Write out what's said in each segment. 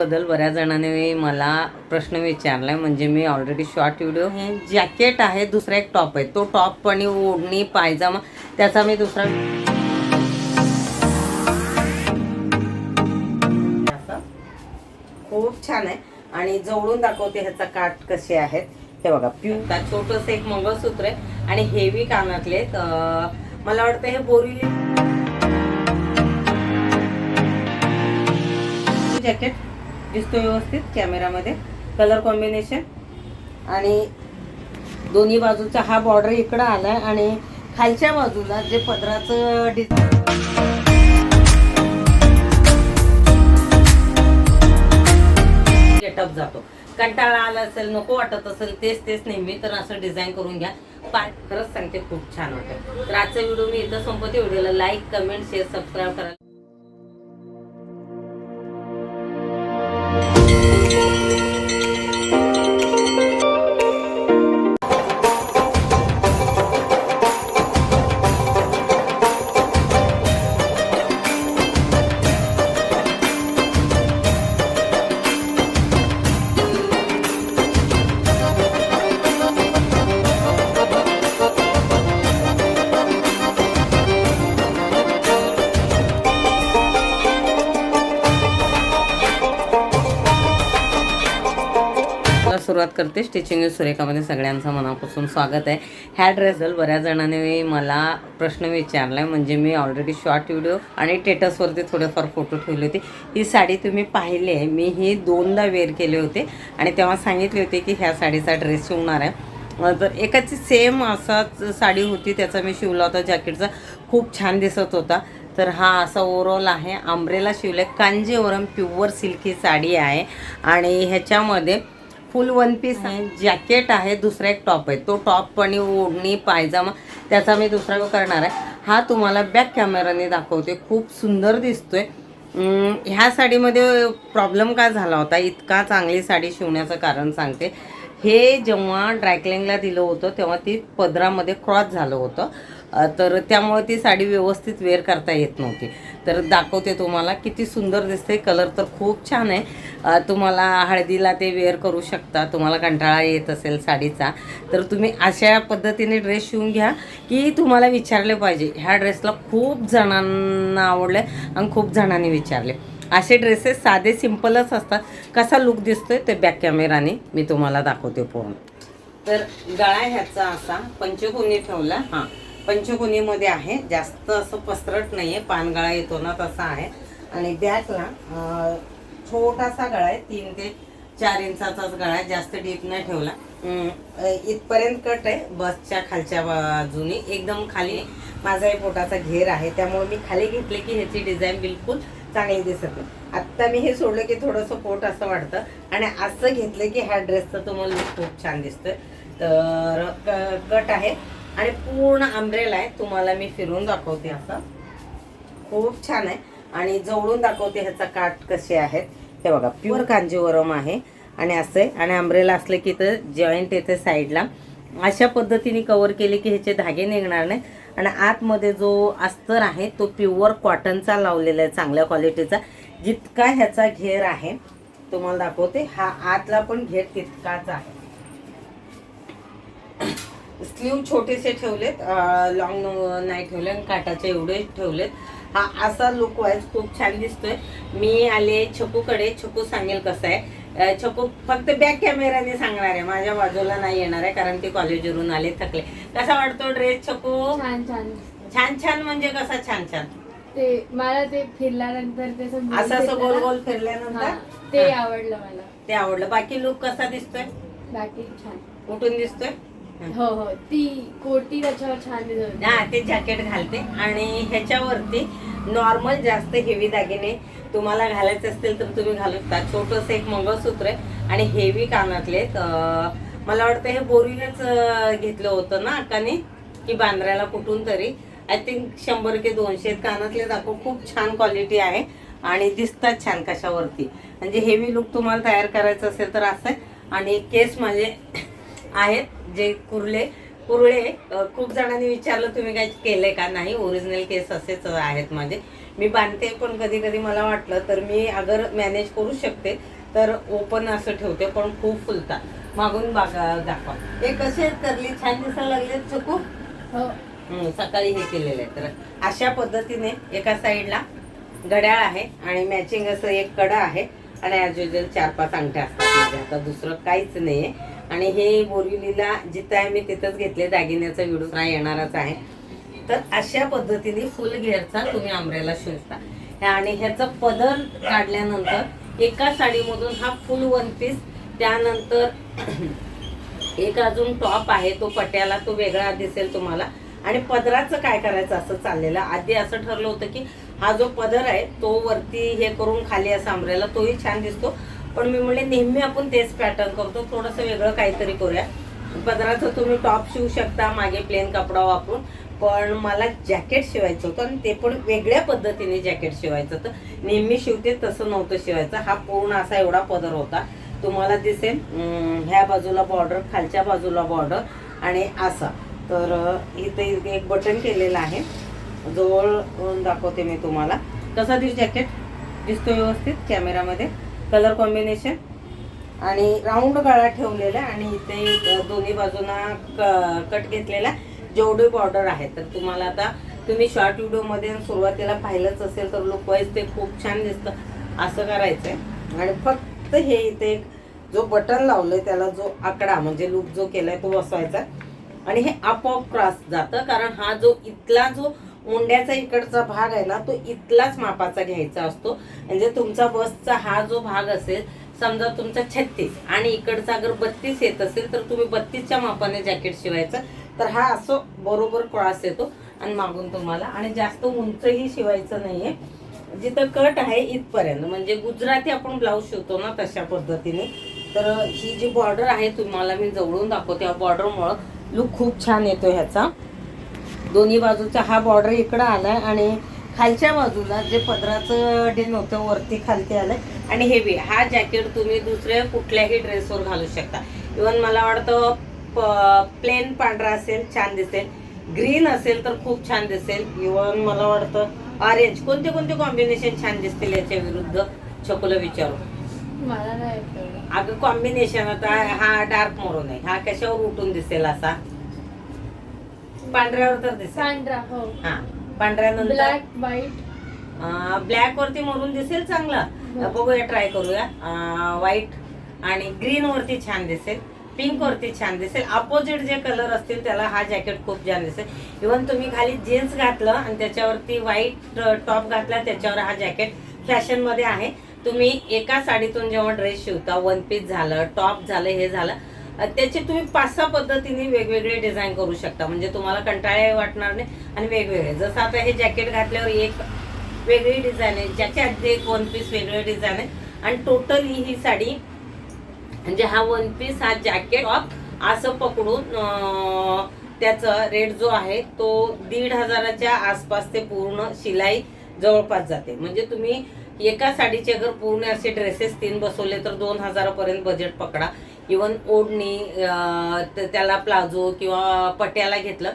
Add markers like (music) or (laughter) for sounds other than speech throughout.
बद्दल बऱ्याच जणांनी मला प्रश्न विचारलाय. म्हणजे मी ऑलरेडी शॉर्ट व्हिडिओ हे जॅकेट आहे दुसरा एक टॉप आहे. तो टॉप आणि ओढणी पायजामा त्याचा मी दुसरा खूप छान आहे. आणि जवळून दाखवते ह्याचा काठ कसे आहेत. हे बघा प्यू छोटस एक मंगळसूत्र आहे. आणि हेवी कानातले आहेत. मला वाटतं हे बोरिली जॅकेट दिसतो व्यवस्थित कॅमेरामध्ये. कलर कॉम्बिनेशन आणि दोन्ही बाजूचा हा बॉर्डर इकडं आलाय आणि खालच्या बाजूला जे पदराचं डिझाईन गेटअप जातो. कंटाळा आला असेल नको वाटत असेल तेच तेच नेहमी तर असं डिझाईन करून घ्या. पाय खरंच सांगते खूप छान वाटतं तर आजचा व्हिडिओ मी इथं संपवते. व्हिडिओला लाईक कमेंट शेअर सबस्क्राईब करा. सुरुवात करते. स्टिचिंग सुरेखामध्ये सगळ्यांचं मनापासून स्वागत आहे. ह्या ड्रेसल बऱ्याच जणांनी मला प्रश्न विचारलाय. म्हणजे मी ऑलरेडी शॉर्ट व्हिडिओ आणि टेटसवरती थोडेफार फोटो ठेवले होते. ही साडी तुम्ही पाहिली आहे. मी ही दोनदा वेअर केले होते. आणि तेव्हा सांगितले होते की ह्या साडीचा ड्रेस शिवणार आहे. तर एकाची सेम असाच साडी होती. त्याचा मी शिवला होता. जॅकेटचा खूप छान दिसत होता. तर हा असा ओव्हरऑल आहे. आंब्रेला आहे कांजीवरम प्युअर सिल्की साडी आहे. आणि ह्याच्यामध्ये फुल वन पीस आहे जॅकेट आहे दुसरा एक टॉप आहे. तो टॉप आणि ओढणी पायजामा त्याचा मी दुसरा करणार आहे. हा तुम्हाला बॅक कॅमेराने दाखवते. खूप सुंदर दिसतोय. ह्या साडीमध्ये प्रॉब्लेम काय झाला होता? इतका चांगली साडी शिवण्याचं कारण सांगते. हे जेव्हा ड्रायक्लिंगला दिलं होतं तेव्हा ती पदरामध्ये क्रॉस झालं होतं. तर त्यामुळे ती साडी व्यवस्थित वेअर करता येत नव्हती. तर दाखवते तुम्हाला किती सुंदर दिसते कलर तर खूप छान आहे. तुम्हाला हळदीला ते वेअर करू शकता तुम्हाला कंटाळा येत असेल साडीचा. तर तुम्ही अशा पद्धतीने ड्रेस शिवून घ्या की तुम्हाला विचारले पाहिजे. ह्या ड्रेसला खूप जणांना आवडलं आणि खूप जणांनी विचारले. असे ड्रेसेस साधे सिम्पलच असतात. कसा लुक दिसतोय ते बॅक कॅमेराने मी तुम्हाला दाखवते पूर्ण. तर गळा ह्याचा असा पंचकोनी ठेवला हां. पंचगुणीमध्ये आहे. जास्त असं पसरट नाही आहे पानगळा येतो ना तसा आहे. आणि बॅकला छोटासा गळा आहे. तीन ते चार इंचाचाच गळा आहे. जास्त डीप नाही ठेवला. इथपर्यंत कट आहे. बसच्या खालच्या बाजूनी. एकदम खाली माझाही पोटाचा घेर आहे. त्यामुळे मी खाली घेतले की ह्याची डिझाईन बिलकुल चांगली दिसत नाही. आत्ता मी हे सोडलं की थोडंसं पोट असं वाटतं आणि असं घेतलं की ह्या ड्रेसचं तुम्हाला लुक खूप छान दिसतं तर क- कट आहे. आणि पूर्ण आंब्रेला आहे. तुम्हाला मी फिरून दाखवते असं. खूप छान आहे. आणि जवळून दाखवते ह्याचा काठ कसे आहेत. हे बघा प्युअर कांजीवरम आहे. आणि असं आहे. आणि आंब्रेला असले की तर जॉईंट येते साईडला. अशा पद्धतीने कवर केले की ह्याचे धागे निघणार नाही आणि आतमध्ये जो अस्तर आहे तो प्युअर कॉटनचा लावलेला आहे चांगल्या क्वालिटीचा जितका ह्याचा घेर आहे तुम्हाला दाखवते हा आतला पण घेर तितकाच आहे. स्लीव छोटेसे ठेवलेत लॉंग नाही ठेवले आणि काटाचे एवढे ठेवलेत. हा असा लुक वाईज खूप छान दिसतोय. मी आले छकूकडे. छकू सांगेल कसं आहे. छकू फक्त बॅक कॅमेराने सांगणार आहे. माझ्या बाजूला नाही येणार आहे कारण ते कॉलेजवरून आले थकले. कसा वाटतो ड्रेस छकू? छान छान छान छान म्हणजे कसा छान छान? ते मला ते फिरल्यानंतर ते असं असं गोल. गोल फिरल्यानंतर? ते. आवडलं मला. ते आवडलं. बाकी लुक कसा दिसतोय? बाकी छान. कुठून दिसतोय? हो हो. ती कोटी त्याच्यावर छान. हा ते जॅकेट घालते. आणि ह्याच्यावरती नॉर्मल जास्त हेवी दागिने तुम्हाला घालायचे असतील तर तुम्ही घालू शकता. छोटंसं एक मंगळसूत्र आहे आणि हेवी कानातले मला वाटतं हे बोरीनेच घेतलं होतं ना अक्काने? की बांद्र्याला कुठून तरी. आय थिंक शंभर के दोनशे कानातले दाखव खूप छान क्वालिटी आहे. आणि दिसतात छान कशावरती. म्हणजे हेवी लुक तुम्हाला तयार करायचं असेल तर असं आहे. आणि केस माझे आहेत जे कुर्ले. कुरळे खूप जणांनी विचारलं तुम्ही काय केलंय का? नाही ओरिजिनल केस असेच आहेत माझे. मी बांधते पण कधी कधी मला वाटलं तर मी अगर मॅनेज करू शकते तर ओपन असं ठेवते पण खूप फुलतात. मागून बागा दाखवा. हे कसे करली? छान दिसायला लागले चकू. हो. सकाळी हे केलेलं आहे तर अशा पद्धतीने एका साईडला घड्याळ आहे आणि मॅचिंग असं एक कडा आहे. आणि ॲज युजल चार पाच अंगठ्या असतात माझ्या. आता दुसरं काहीच नाही आहे आणि हे बोरिवलीला जिथं आहे मी तिथंच घेतले दागिन्याचा व्हिडिओ हा येणारच आहे. तर अशा पद्धतीने फुल घेरचा तुम्ही आंब्रेला शिवता आणि ह्याचा पदर काढल्यानंतर एका साडीमधून हा फुल वन पीस त्यानंतर (clears throat) एक अजून टॉप आहे तो पट्याला तो वेगळा दिसेल तुम्हाला. आणि पदराचं काय करायचं असं चाललेलं आधी असं ठरलं होतं की हा जो पदर आहे तो वरती हे करून खाली असं आंब्रेला तोही छान दिसतो. पण मी म्हणले नेहमी आपण तेच पॅटर्न करतो थोडंसं वेगळं काहीतरी करूया. पदराचं तुम्ही टॉप शिवू शकता मागे प्लेन कपडा वापरून. पण मला जॅकेट शिवायचं होतं आणि ते पण वेगळ्या पद्धतीने जॅकेट शिवायचं होतं. नेहमी शिवते तसं नव्हतं शिवायचं. हा पूर्ण असा एवढा पदर होता. तुम्हाला दिसेल ह्या बाजूला बॉर्डर खालच्या बाजूला बॉर्डर आणि असा. तर अं, इथे एक बटन केलेलं आहे. जवळ दाखवते मी तुम्हाला. कसा दिस जॅकेट दिसतो व्यवस्थित कॅमेरामध्ये कलर कॉम्बिनेशन आणि राऊंड गळा ठेवलेला आहे आणि इथे दोन्ही बाजूंना क- कट घेतलेला जेवढे बॉर्डर आहे तर तुम्हाला आता तुम्ही शॉर्ट व्हिडिओमध्ये सुरुवातीला पाहिलंच असेल तर लुक वाईज ते खूप छान दिसतं. असं करायचं आहे आणि फक्त हे इथे एक जो बटन लावलं आहे त्याला जो आकडा म्हणजे लूक जो केला आहे तो बसवायचा. आणि हे आपोआप क्रॉस जातं. कारण हा जो इथला जो मुंड्याचा इकडचा भाग आहे ना तो इथलाच मापाचा घ्यायचा असतो. म्हणजे तुमचा बसचा हा जो भाग असेल समजा तुमचा छत्तीस आणि इकडचा अगर बत्तीस येत असेल तर तुम्ही बत्तीसच्या मापाने जॅकेट शिवायचं. तर हा असं बरोबर क्रॉस येतो. आणि मागून तुम्हाला आणि जास्त उंचही शिवायचं नाही आहे जिथं कट आहे इथपर्यंत म्हणजे गुजराती आपण ब्लाऊज शिवतो ना तशा पद्धतीने. तर ही जी बॉर्डर आहे तुम्हाला मी जवळून दाखवते या बॉर्डरमुळं लुक खूप छान येतो ह्याचा. दोन्ही बाजूचा हा बॉर्डर इकडं आलाय आणि खालच्या बाजूला जे पदराचं डिन होतं वरती खालती आलंय. आणि हेवी हा जॅकेट तुम्ही दुसऱ्या कुठल्याही ड्रेसवर घालू शकता. इवन मला वाटतं प्लेन पांढरा असेल छान दिसेल. ग्रीन असेल तर खूप छान दिसेल. इवन मला वाटतं ऑरेंज कोणते कोणते कॉम्बिनेशन छान दिसतील याच्या विरुद्ध? छकुला विचारू. मला नाही. अगं कॉम्बिनेशन आता हा डार्क मरून आहे. हा कशावर उठून दिसेल असा? पांढऱ्यावर तर दिसेल. पांढरा हो. हा पांढऱ्यानंतर. ब्लॅक व्हाईट ब्लॅक वरती मरून दिसेल चांगला. बघूया ट्राय करूया. व्हाईट आणि ग्रीन वरती छान दिसेल. पिंक वरती छान दिसेल. अपोजिट जे कलर असतील त्याला हा जॅकेट खूप छान दिसेल. इवन तुम्ही खाली जीन्स घातलं आणि त्याच्यावरती व्हाईट टॉप घातला त्याच्यावर हा जॅकेट फॅशनमध्ये आहे. तुम्ही एका साडीतून जेव्हा ड्रेस शिवता वन पीस झालं टॉप झालं हे झालं त्याचे तुम्ही पाच सहा पद्धतीने वेगवेगळे डिझाईन करू शकता. म्हणजे तुम्हाला कंटाळे वाटणार नाही आणि वेगवेगळे. जसं आता हे जॅकेट घातल्यावर एक वेगळी डिझाईन आहे. ज्याच्या आधी एक वन पीस वेगळे डिझाईन आहे. आणि टोटली ही साडी म्हणजे हा वन पीस हा जॅकेट टॉप असं पकडून त्याचा रेट जो आहे तो दीड हजाराच्या आसपास ते पूर्ण शिलाई जवळपास जाते. म्हणजे तुम्ही एका साडीचे अगर पूर्ण असे ड्रेसेस तीन बसवले तर दोन हजारापर्यंत बजेट पकडा. इवन ओढणी त्याला प्लाझो किंवा पट्याला घेतलं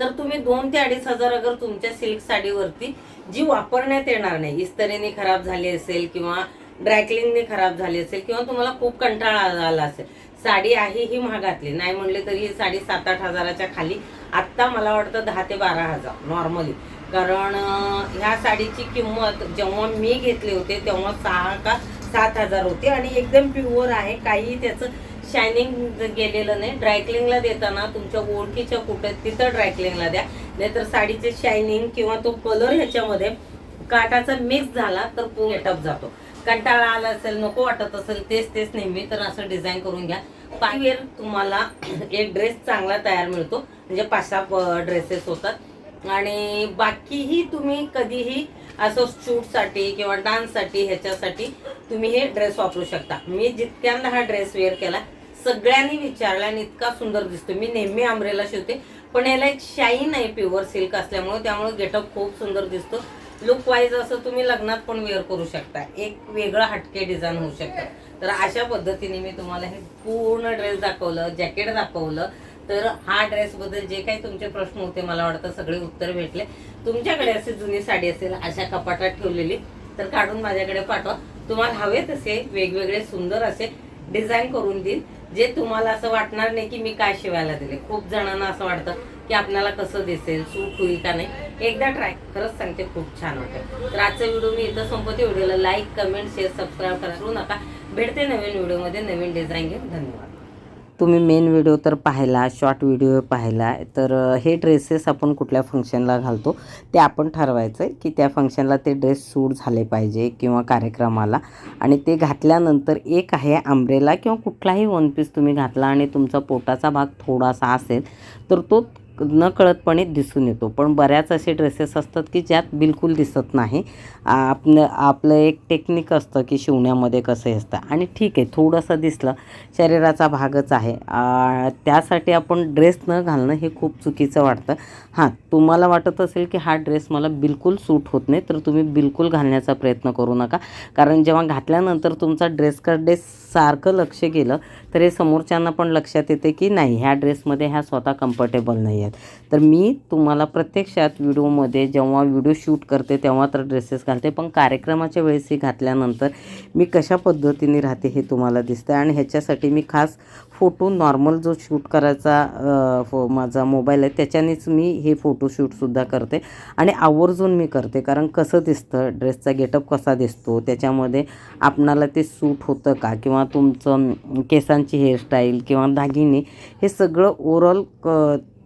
तर तुम्ही दोन ते अडीच हजार अगर तुमच्या सिल्क साडीवरती जी वापरण्यात येणार नाही इस्तरीने खराब झाली असेल किंवा ड्रायक्लिंगने खराब झाली असेल किंवा तुम्हाला खूप कंटाळा आला असेल साडी आहे ही महागातली. नाही म्हणले तरी ही साडी सात आठ हजाराच्या खाली आत्ता मला वाटतं दहा ते बारा हजार नॉर्मली कारण ह्या साडीची किंमत जेव्हा मी घेतले होते तेव्हा सहा का सात हजार होते आणि एकदम प्युअर आहे. काही त्याचं शायनिंग गेलेलं नाही. ड्रायक्लिंगला देताना तुमच्या ओळखीच्या कुठे तिथं ड्रायक्लिंगला द्या. नाहीतर साडीचे शायनिंग किंवा तो कलर ह्याच्यामध्ये काटाचा मिक्स झाला तर पूर्ण जातो. कंटाळा आला असेल नको वाटत असेल तेच तेच नेहमी तर असं डिझाईन करून घ्या. पाचवेर तुम्हाला (clears throat) एक ड्रेस चांगला तयार मिळतो. म्हणजे पाच सहा ड्रेसेस होतात. आणि बाकीही तुम्ही कधीही असं शूटसाठी किंवा डान्ससाठी ह्याच्यासाठी तुम्ही हे ड्रेस वापरू शकता. मी जितक्यांदा हा ड्रेस वेअर केला सगळ्यांनी विचारला आणि इतका सुंदर दिसतो. मी नेहमी आंब्रेला शिवते पण याला एक शाईन आहे प्युअर सिल्क असल्यामुळे त्यामुळे गेटअप खूप सुंदर दिसतो. लुक वाईज असं तुम्ही लग्नात पण वेअर करू शकता. एक वेगळं हटके डिझाईन होऊ शकतं. तर अशा पद्धतीने मी तुम्हाला हे पूर्ण ड्रेस दाखवलं जॅकेट दाखवलं. तर हा ड्रेसबद्दल जे काही तुमचे प्रश्न होते मला वाटतं सगळे उत्तर भेटले. तुमच्याकडे अशी जुनी साडी असेल अशा कपाटात ठेवलेली तर काढून माझ्याकडे पाठवा. तुम्हाला हवे तसे वेगवेगळे सुंदर असे डिझाईन करून देईन जे तुम्हाला असं वाटणार नाही की मी काय शिवायला दिले. खूप जणांना असं वाटतं की आपल्याला कसं दिसेल सूट होईल का नाही. एकदा ट्राय खरंच सांगते खूप छान वाटेल. तर आजचा व्हिडिओ मी इथं संपवते. व्हिडिओला लाईक कमेंट शेअर सबस्क्राईब करू नका. भेटते नवीन व्हिडिओमध्ये नवीन डिझाईन घेऊन. धन्यवाद. तुम्ही मेन व्हिडिओ तर पाहिला शॉर्ट व्हिडिओ पाहिला तर हे ड्रेसेस आपण कुठल्या फंक्शनला घालतो ते आपण ठरवायचं आहे की त्या फंक्शनला ते ड्रेस सूट झाले पाहिजे किंवा कार्यक्रमाला. आणि ते घातल्यानंतर एक आहे आंब्रेला किंवा कुठलाही वन पीस तुम्ही घातला आणि तुमचा पोटाचा भाग थोडासा असेल तर तो नकळतपणे दिसून येतो. पण बऱ्याच असे ड्रेसेस असतात की ज्यात बिलकुल दिसत नाही. आपलं आपलं एक टेक्निक असतं की शिवण्यामध्ये कसं असतं. आणि ठीक आहे थोडंसं दिसलं शरीराचा भागच आहे. त्यासाठी आपण ड्रेस न घालणं हे खूप चुकीचं वाटतं. हां तुम्हाला वाटत असेल की हा ड्रेस मला बिलकुल सूट होत नाही तर तुम्ही बिलकुल घालण्याचा प्रयत्न करू नका. कारण जेव्हा घातल्यानंतर तुमचा ड्रेसकडे सारखं लक्ष गेलं तर हे समोरच्यांना पण लक्षात येते की नाही ह्या ड्रेसमध्ये ह्या स्वतः कम्फर्टेबल नाही आहेत तर मी तुम्हाला प्रत्यक्षात व्हिडिओमध्ये जेव्हा व्हिडिओ शूट करते तेव्हा तर ड्रेसेस घालते. पण कार्यक्रमाच्या वेळेसही घातल्यानंतर मी कशा पद्धतीने राहते हे तुम्हाला दिसतं आणि ह्याच्यासाठी मी खास फोटो नॉर्मल जो शूट करायचा फो माझा मोबाईल आहे त्याच्यानेच मी हे फोटोशूटसुद्धा करते. आणि आवर्जून मी करते कारण कसं दिसतं ड्रेसचा गेटअप कसा दिसतो त्याच्यामध्ये आपणाला ते सूट होतं का? किंवा तुमचं केसांची हेअरस्टाईल किंवा दागिने हे सगळं ओवरऑल क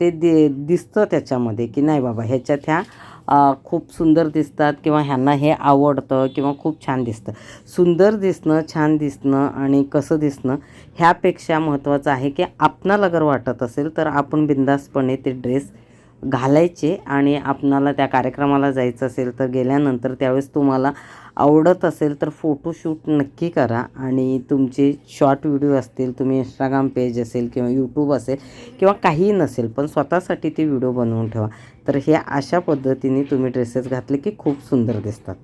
ते दि दिसतं त्याच्यामध्ये की नाही बाबा ह्याच्यात ह्या खूप सुंदर दिसतात किंवा ह्यांना हे आवडतं किंवा खूप छान दिसतं. सुंदर दिसणं छान दिसणं आणि कसं दिसणं ह्यापेक्षा महत्त्वाचं आहे की आपणाला जर वाटत असेल तर आपण बिंदासपणे ते ड्रेस घालायचे आणि आपणाला त्या कार्यक्रमाला जायचं असेल तर गेल्यानंतर त्यावेळेस तुम्हाला आवडत असेल तर फोटोशूट नक्की करा आणि तुमचे शॉर्ट व्हिडिओ असतील तुम्ही इंस्टाग्राम पेज असेल किंवा यूट्यूब असेल किंवा काहीही नसेल पण स्वतःसाठी ते व्हिडिओ बनवून ठेवा. तर हे अशा पद्धतीने तुम्ही ड्रेसेस घातले की खूप सुंदर दिसतात.